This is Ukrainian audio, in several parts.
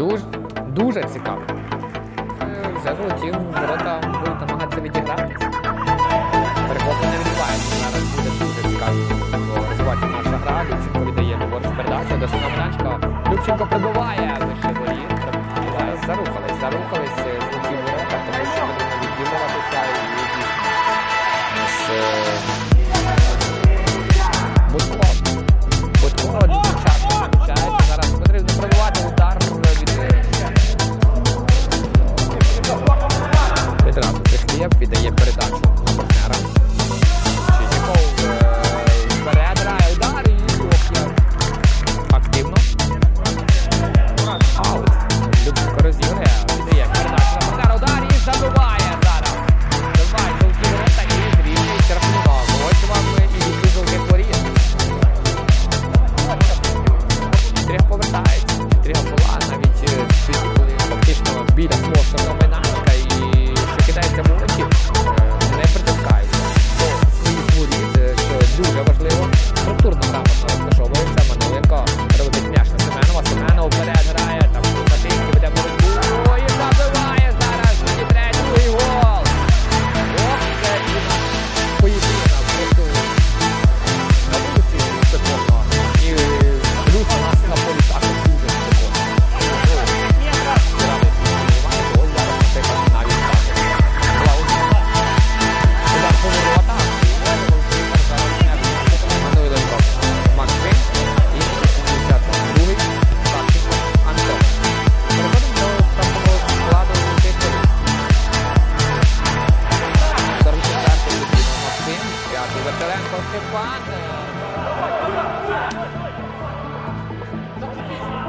Дуже дуже цікаво. Вже волотів ворота буде намагатися відігратися. не відбувається. Зараз буде дуже цікаво розвиватися наша гра. Любченко віддає ну, на передачу, до Сина Любченко прибуває. Левченко, Степан.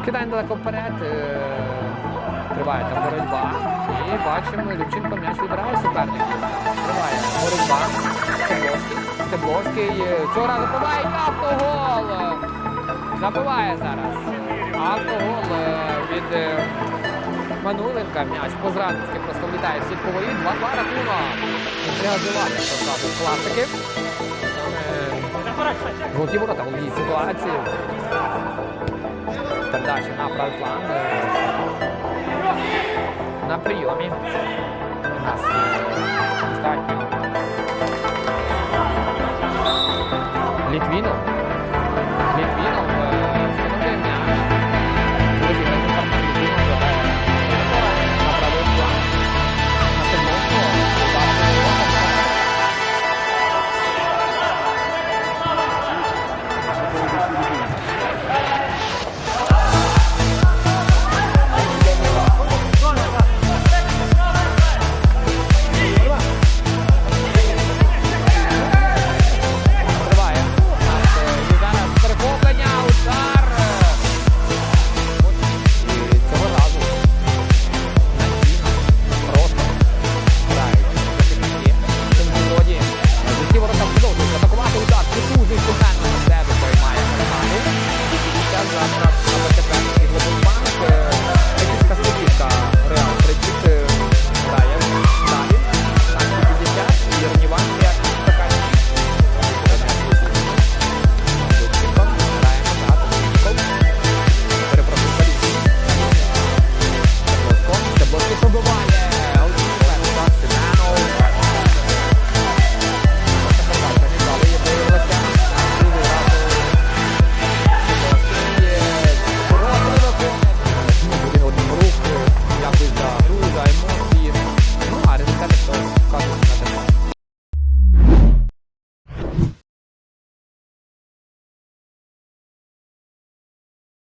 Кидає далеко вперед. Е, триває там боротьба. І бачимо, дівчинка м'яч відбирає суперників. Триває боротьба. Стебловський. Стебловський. Е, цього разу побає автогол. Забиває зараз. Автогол е, від Мануленка. М'яч Позранський просто влітає в сітку 2-2 рахунок реагувати одразу класики. Е, Золоті ворота у її ситуації. Передача на правий план. Е, на прийомі. У нас е, достатньо. Літвінов.